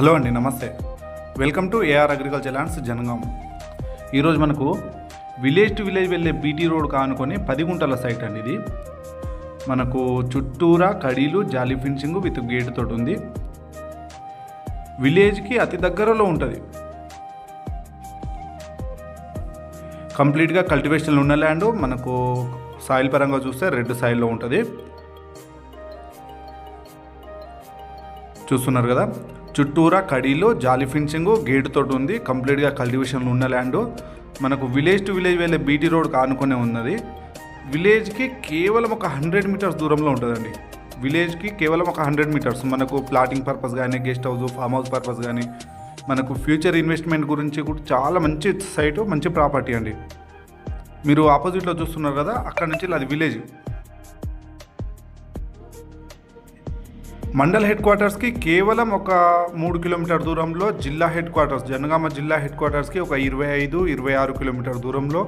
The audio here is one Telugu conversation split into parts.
హలో అండి నమస్తే. Welcome to AR agriculture lands Jangaon. ఈరోజు మనకు విలేజ్ టు విలేజ్ వెళ్ళే బీటీ రోడ్ కానుకొని పది గుంటల సైట్ అండి ఇది. మనకు చుట్టూరా కడీలు జాలీ ఫినిషింగ్ విత్ గేట్ తోటి ఉంది. విలేజ్కి అతి దగ్గరలో ఉంటుంది. కంప్లీట్గా కల్టివేషన్ ఉన్న ల్యాండ్ మనకు సాయిల్ పరంగా చూస్తే రెడ్ సాయిల్లో ఉంటుంది. చూస్తున్నారు కదా? చుట్టూరా కడీలో జాలి ఫిన్సింగ్ గేట్ తోటి ఉంది. కంప్లీట్గా కల్టివేషన్లో ఉన్న ల్యాండ్. మనకు విలేజ్ టు విలేజ్ వెళ్ళే బీటీ రోడ్ కానుకొనే ఉన్నది. విలేజ్కి కేవలం ఒక హండ్రెడ్ మీటర్స్ దూరంలో ఉంటుందండి. విలేజ్కి కేవలం ఒక హండ్రెడ్ మీటర్స్ మనకు ప్లాటింగ్ పర్పస్ కానీ guest house farm house purpose కానీ మనకు ఫ్యూచర్ ఇన్వెస్ట్మెంట్ గురించి కూడా చాలా మంచి సైటు మంచి ప్రాపర్టీ అండి. మీరు ఆపోజిట్లో చూస్తున్నారు కదా అక్కడ నుంచి అది విలేజ్ మండల్ హెడ్ క్వార్టర్స్కి కేవలం ఒక మూడు కిలోమీటర్ దూరంలో జిల్లా హెడ్ క్వార్టర్స్ జనగామ జిల్లా హెడ్ క్వార్టర్స్కి ఒక ఇరవై ఐదు ఇరవై ఆరు కిలోమీటర్ దూరంలో.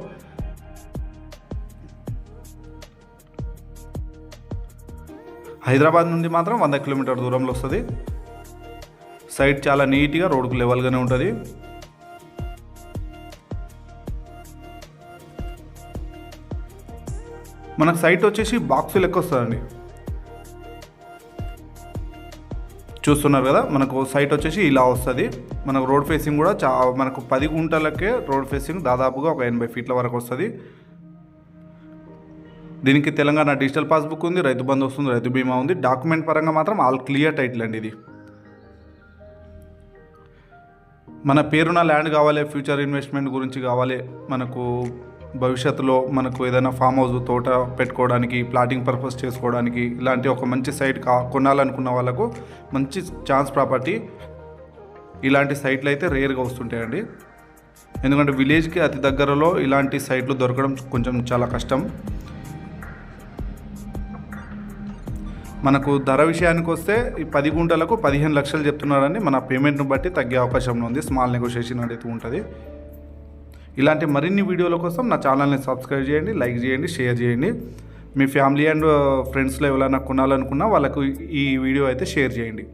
హైదరాబాద్ నుండి మాత్రం వంద కిలోమీటర్ దూరంలో వస్తుంది. సైట్ చాలా నీట్గా రోడ్కు లెవెల్గానే ఉంటుంది. మనకు సైట్ వచ్చేసి బాక్స్ లెక్క వస్తుందండి. చూస్తున్నారు కదా మనకు సైట్ వచ్చేసి ఇలా వస్తుంది. మనకు రోడ్ ఫేసింగ్ కూడా చా మనకు పది గుంటలకే రోడ్ ఫేసింగ్ దాదాపుగా ఒక ఎనభై ఫీట్ల వరకు వస్తుంది. దీనికి తెలంగాణ డిజిటల్ పాస్బుక్ ఉంది రైతు బంధు వస్తుంది రైతు బీమా ఉంది. డాక్యుమెంట్ పరంగా మాత్రం ఆల్ క్లియర్ టైటిల్ అండి ఇది. మన పేరున ల్యాండ్ కావాలి ఫ్యూచర్ ఇన్వెస్ట్మెంట్ గురించి కావాలి మనకు భవిష్యత్తులో మనకు ఏదైనా ఫామ్ హౌస్ తోట పెట్టుకోవడానికి ప్లాటింగ్ పర్పస్ చేసుకోవడానికి ఇలాంటి ఒక మంచి సైట్ కా కొనాలనుకున్న వాళ్ళకు మంచి ఛాన్స్ ప్రాపర్టీ ఇలాంటి సైట్లు అయితే రేర్గా వస్తుంటాయండి. ఎందుకంటే విలేజ్కి అతి దగ్గరలో ఇలాంటి సైట్లు దొరకడం కొంచెం చాలా కష్టం. మనకు ధర విషయానికి వస్తే ఈ పది గుంటలకు పదిహేను లక్షలు చెప్తున్నారని మన పేమెంట్ను బట్టి తగ్గే అవకాశం ఉంది. స్మాల్ నెగోషియేషన్ అనేది ఉంటుంది. ఇలాంటి మరిన్ని వీడియోల కోసం నా ఛానల్ని సబ్స్క్రైబ్ చేయండి లైక్ చేయండి షేర్ చేయండి. మీ ఫ్యామిలీ అండ్ ఫ్రెండ్స్లో ఎవరైనా కొనాలనుకున్నా వాళ్ళకు ఈ వీడియో అయితే షేర్ చేయండి.